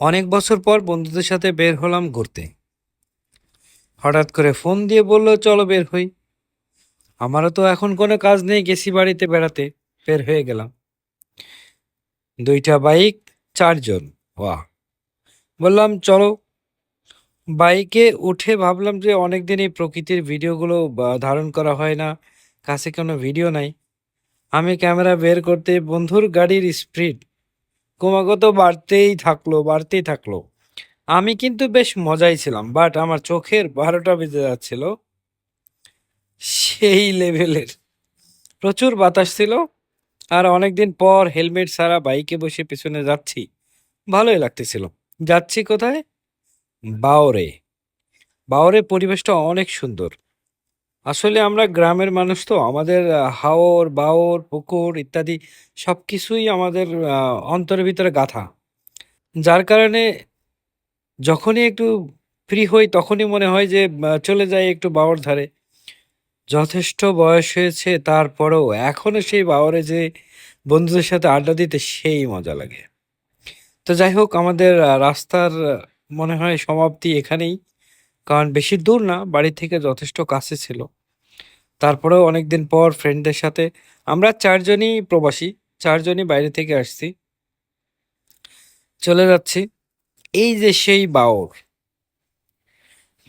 অনেক বছর পর বন্ধুদের সাথে বের হলাম ঘুরতে। হঠাৎ করে ফোন দিয়ে বলল, চলো বের হই। আমারও তো এখন কোনো কাজ নেই, গেছি বাড়িতে বেড়াতে, বের হয়ে গেলাম। দুইটা বাইক, চারজন বাহ বললাম, চলো। বাইকে উঠে ভাবলাম যে অনেকদিন এই প্রকৃতির ভিডিওগুলো ধারণ করা হয় না, কাছে কোনো ভিডিও নাই। আমি ক্যামেরা বের করতে বন্ধুর গাড়ির স্পিড ক্রমাগত বাড়তেই থাকল বাড়তেই থাকল। আমি কিন্তু বেশ মজাই ছিলাম বাট আমার চোখের বারোটা বেজে যাচ্ছিল। সেই লেভেলের প্রচুর বাতাস ছিল, আর অনেকদিন পর হেলমেট ছাড়া বাইকে বসে পেছনে যাচ্ছি, ভালোই লাগতেছিল। যাচ্ছি কোথায়? বাওরে। বাওরে পরিবেশটা অনেক সুন্দর। আসলে আমরা গ্রামের মানুষ তো, আমাদের হাওর, বাওর, পুকুর ইত্যাদি সব কিছুই আমাদের অন্তরের ভিতরে গাঁথা। যার কারণে যখনই একটু ফ্রি হই, তখনই মনে হয় যে চলে যাই একটু বাওর ধারে। যথেষ্ট বয়স হয়েছে, তারপরেও এখনও সেই বাওরে যে বন্ধুদের সাথে আড্ডা দিতে সেই মজা লাগে। তো যাই হোক, আমাদের রাস্তার মনে হয় সমাপ্তি এখানেই। কারণ বেশি দূর না, বাড়ি থেকে যথেষ্ট কাছে ছিল। তারপরেও অনেকদিন পর ফ্রেন্ডদের সাথে আমরা চারজনই প্রবাসী, চারজনই বাইরে থেকে আসছি। চলে যাচ্ছি। এই যে সেই বাওর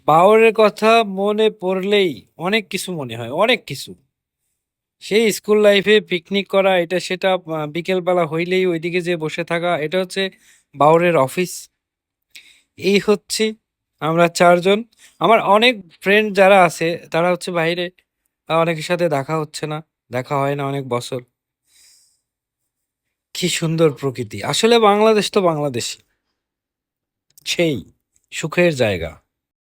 বাওরের কথা মনে পড়লেই অনেক কিছু মনে হয়, অনেক কিছু। সেই স্কুল লাইফে পিকনিক করা, এটা সেটা বিকেলবেলা হইলেই ওইদিকে যে বসে থাকা, এটা হচ্ছে বাওরের অফিস এই হচ্ছে আমরা চারজন। আমার অনেক ফ্রেন্ড যারা আছে, তারা হচ্ছে বাইরে অনেকের সাথে দেখা হচ্ছে না, দেখা হয় না অনেক বছর। কি সুন্দর প্রকৃতি। আসলে বাংলাদেশ তো বাংলাদেশই। সেই সুখের জায়গা।